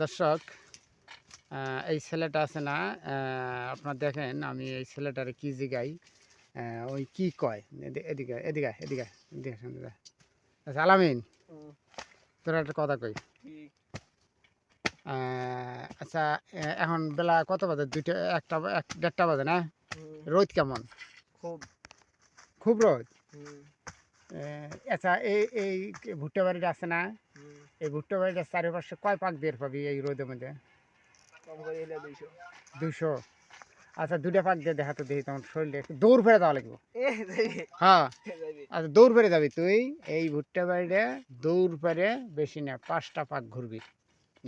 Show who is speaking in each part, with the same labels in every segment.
Speaker 1: দর্শক এই ছেলেটা আছে না আপনার দেখেন আমি এই ছেলেটার কি জিগাই ওই কি কয়? এদিকে এদিকে এদিকে এদিকে। আচ্ছা আলামিন তোর একটা কথা কই। আচ্ছা এখন বেলা কত বাজে? দুইটা একটা এক দেড়টা বাজে না? রোদ কেমন?
Speaker 2: খুব।
Speaker 1: খুব রোদ? আচ্ছা এই এই ভুট্টা বাড়িটা আছে না? এই ভুট্টা বাড়িটার চারিপাশে কয় পাক বের পাবি এই রোদের মধ্যে? দুশো আচ্ছা দুটা পাক দিয়ে দেখা তো দেখি তোমার শরীরে। দৌড় ফেরে দেওয়া লাগবে। হ্যাঁ। আচ্ছা দৌড় ফেরে যাবি তুই এই ভুট্টা বাড়িটা দৌড় ফেরে বেশি না পাঁচটা পাক ঘুরবি।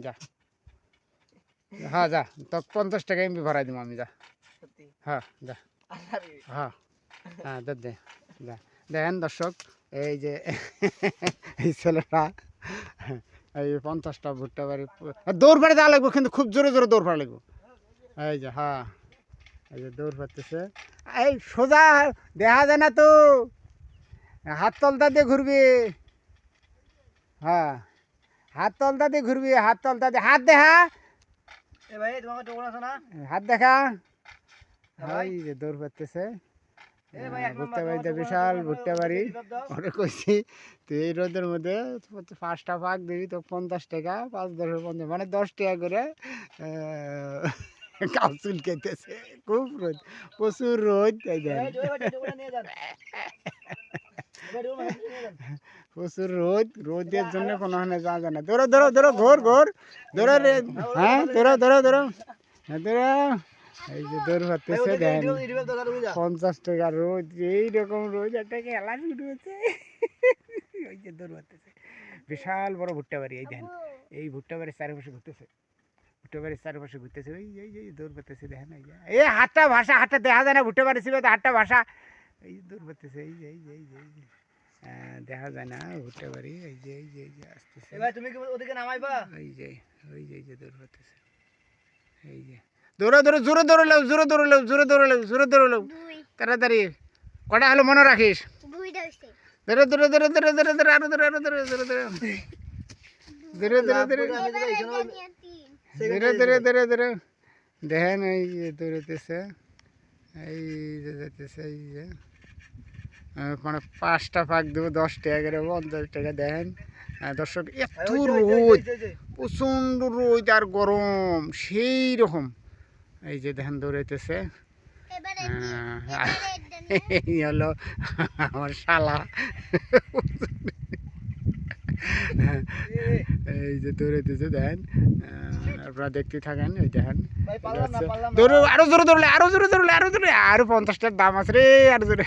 Speaker 1: যা। হ্যাঁ যা। তো পঞ্চাশ টাকা এমবি ভরাই দিব আমি যা। হ্যাঁ যা। হ্যাঁ। হ্যাঁ দে দেখেন দর্শক এই যে এই ছেলেটা এই পঞ্চাশটা ভুট্টা বাড়ি। দৌড় বাড়ি দেওয়া লাগবে কিন্তু খুব জোরে জোরে দৌড় পাড়া লাগবে। এই যে হ্যাঁ এই যে দৌড় পাড়তেছে এই সোজা দেখা যায় না তো। হাত তলতা দিয়ে ঘুরবি। হ্যাঁ হাত তলতা দিয়ে ঘুরবি হাত তলতা দিয়ে হাত দেখা। হাত দেখা।
Speaker 2: ভাই।
Speaker 1: এই যে দৌড়
Speaker 2: এক
Speaker 1: ভুট্টা
Speaker 2: তোমার
Speaker 1: বিশাল ভুট্টা বাড়ি। ওরে কইছি তুই এই রোদের মধ্যে পাঁচটা পাক দিবি তো পঞ্চাশ টাকা পাঁচ দশ পঞ্চাশ মানে দশ টাকা করে কাউচুল খেতেছে খুব রোদ প্রচুর রোদ
Speaker 2: যান।
Speaker 1: প্রচুর রোদ রোদের জন্য কোনো হানে যাওয়া যায় না। ধরো ধরো ধরো ঘোর ঘোর। ধরো রে হ্যাঁ ধরো ধরো ধরো। হ্যাঁ ধরো। এই যে দৌড়
Speaker 2: ভাই,
Speaker 1: পারতেছে
Speaker 2: ওদেরকে
Speaker 1: দেন।
Speaker 2: ইন্টারভিউ- ইন্টারভিউ দরকার, বুঝা?
Speaker 1: পঞ্চাশ টাকা রোজ এইরকম রোজ একটা খেলা শুরু হচ্ছে। ওই যে দৌড় মারতেছে। বিশাল বড় ভুট্টা বাড়ি এই দেখেন এই ভুট্টা বাড়ির চারিপাশে ঘুরতেছে। ভুট্টা বাড়ির চারিপাশে ঘুরতেছে। ওই এই যে দৌড় মারতেছে দেখেন এই যে। এই হাতটা ভাষা হাতটা দেখা যায় না ভুট্টা বাড়ি ছিল তো হাতটা ভাষা এই যে দৌড় মারতেছে এই যে এই যে এই যে এই যে। আহ, দেখা যায় না ভুট্টা বাড়ি এই যে এই যে এই যে আসতেছে।
Speaker 2: এ ভাই, তুমি কি ওদেরকে নামাইবা?
Speaker 1: ওই যে ওই যে এই যে দৌড় মারতেছে। এই যে। দৌড়ো দৌড়ো জোরে দৌড়ো লেও জোরে দৌড়ো লেও জোরে দৌড়ো লেও জোরে দৌড়ো লেও তাড়াতাড়ি। কটা হলো মনে রাখিস?
Speaker 3: দুইটা
Speaker 1: ধরে ধরে ধরে ধরে ধরে ধরে আরও ধরে আরও ধরে ধরে ধরে। ধরে ধরে ধরে। ধরে ধরে ধরে ধরে। দেখেন এই যে দৌড়াতেছে এই যে যেতেছে এই যে। মানে পাঁচটা ফাঁক দেবো দশ টাকা করে পঞ্চাশ টাকা দেখেন। আহ, দর্শক এত রোদ প্রচণ্ড রোদ আর গরম সেই রকম। এই যে দেখেন দৌড়াইতেছে। এই হলো আমার শালা। এই যে দৌড়াইতেছে দেখেন আপনারা দেখতে থাকেন এই দেখেন। দৌড়ো আরও জোরে দৌড়লে আরও জোরে দৌড়লে আরও জোরে আরও পঞ্চাশটার দাম আছে রে আরও জোরে।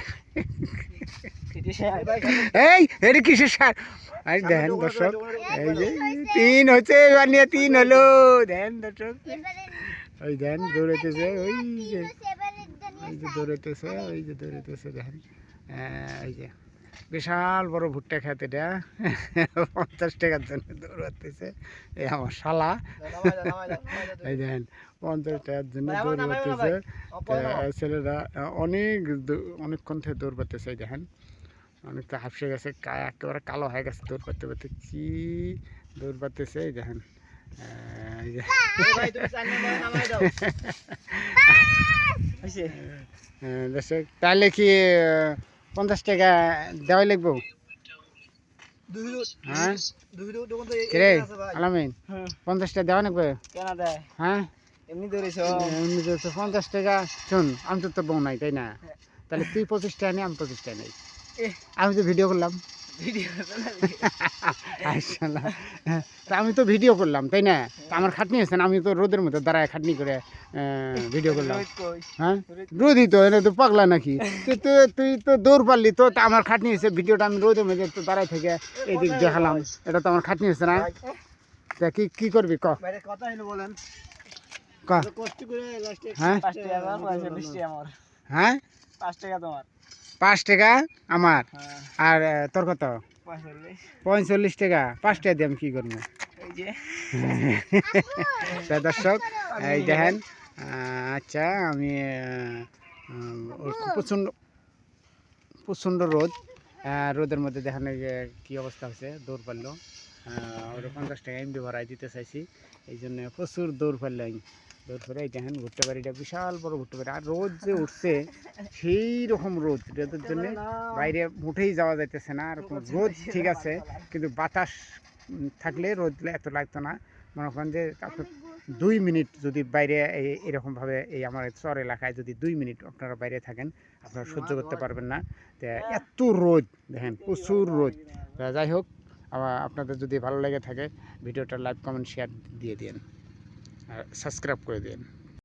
Speaker 1: এই এটা কিসের সার। এই দেখেন দর্শক। এই যে তিন হচ্ছে এবার নিয়ে তিন হলো। দেখেন দর্শক। ওই দেখেন দৌড়াইতেছে ওই যে এই যে দৌড়াইতেছে ওই যে দৌড়াইতেছে দেখেন। আহ, এই যে। বিশাল বড় ভুট্টা খেতে এটা। পঞ্চাশ টাকার জন্য দৌড়াতেছে এই আমার শালা। এই দেখেন পঞ্চাশ টাকার জন্য দৌড়াতেছে। ছেলেরা অনেক অনেকক্ষণ থেকে দৌড় পাতেছে এই দেখেন। অনেকটা হাফসে গেছে কা- একেবারে কালো হয়ে গেছে দৌড় পাতে পাতে কি দৌড় পাতেছে এই দেখেন। দর্শক তাহলে কি পঞ্চাশ টাকা দেওয়াই লাগবো? হ্যাঁ?
Speaker 2: ভাই।
Speaker 1: আলামিন
Speaker 2: হুম,
Speaker 1: পঞ্চাশ টাকা দেওয়া লাগবে? হ্যাঁ?
Speaker 2: এমনি ধরেছো।
Speaker 1: পঞ্চাশ টাকা শোন আমি তো তোর বউ নাই তাই না? তাহলে তুই পঁচিশ টাকা নি আমি পঁচিশ টাকা নেই। আমি তো ভিডিও করলাম।
Speaker 2: আছে।
Speaker 1: হ্যাঁ, তা আমি তো ভিডিও করলাম তাই না? আমার খাটনি আছে আমি তো রোদের মধ্যে দাঁড়ায় খাটনি করে ভিডিও করলাম। হ্যাঁ? রোদই তো এটা তো পাগলা নাকি? তুই তো তুই তো দৌড় পারলি তো তা আমার খাটনি হয়েছে ভিডিওটা আমি রোদের মধ্যে তো দাঁড়ায় থেকে এদিক দেখালাম। এটা তো আমার খাটনি হয়েছে না? তা কি কি করবি ক?
Speaker 2: কথা বলেন।
Speaker 1: ক? হ্যাঁ? হ্যাঁ?
Speaker 2: পাঁচ টাকা তোমার।
Speaker 1: পাঁচ টাকা আমার।
Speaker 2: হ্যাঁ,
Speaker 1: আর তোর কত?
Speaker 2: পঁয়তাল্লিশ।
Speaker 1: টাকা। পাঁচ টাকা দিয়ে আমি কী করব?
Speaker 2: এই
Speaker 1: দর্শক এই দেখেন আচ্ছা আমি প্রচণ্ড প্রচণ্ড রোদ। রোদের মধ্যে দেখেন কী অবস্থা হচ্ছে দৌড় পারল। ওরা পঞ্চাশ টাকা এমবি ভরাই দিতে চাইছি। এই জন্য প্রচুর দৌড় ফেললাম ফেলে এই দেখেন ভুট্টা বাড়িটা বিশাল বড় ভুট্টা বাড়ি। আর রোদ যে উঠছে সেই রকম রোদ। রোদের জন্য বাইরে উঠেই যাওয়া যাইতেছে না। আর রোদ ঠিক আছে কিন্তু বাতাস থাকলে রোদ এত লাগতো না। মনে করেন যে আপনার দুই মিনিট যদি বাইরে এই- এরকমভাবে এই আমার চর এলাকায় যদি দুই মিনিট আপনারা বাইরে থাকেন আপনারা সহ্য করতে পারবেন না। তো এত রোদ দেখেন প্রচুর রোদ। যাই হোক আপনাদের যদি ভালো লেগে থাকে ভিডিওটা লাইক কমেন্ট শেয়ার দিয়ে দিন। আর সাবস্ক্রাইব করে দিন।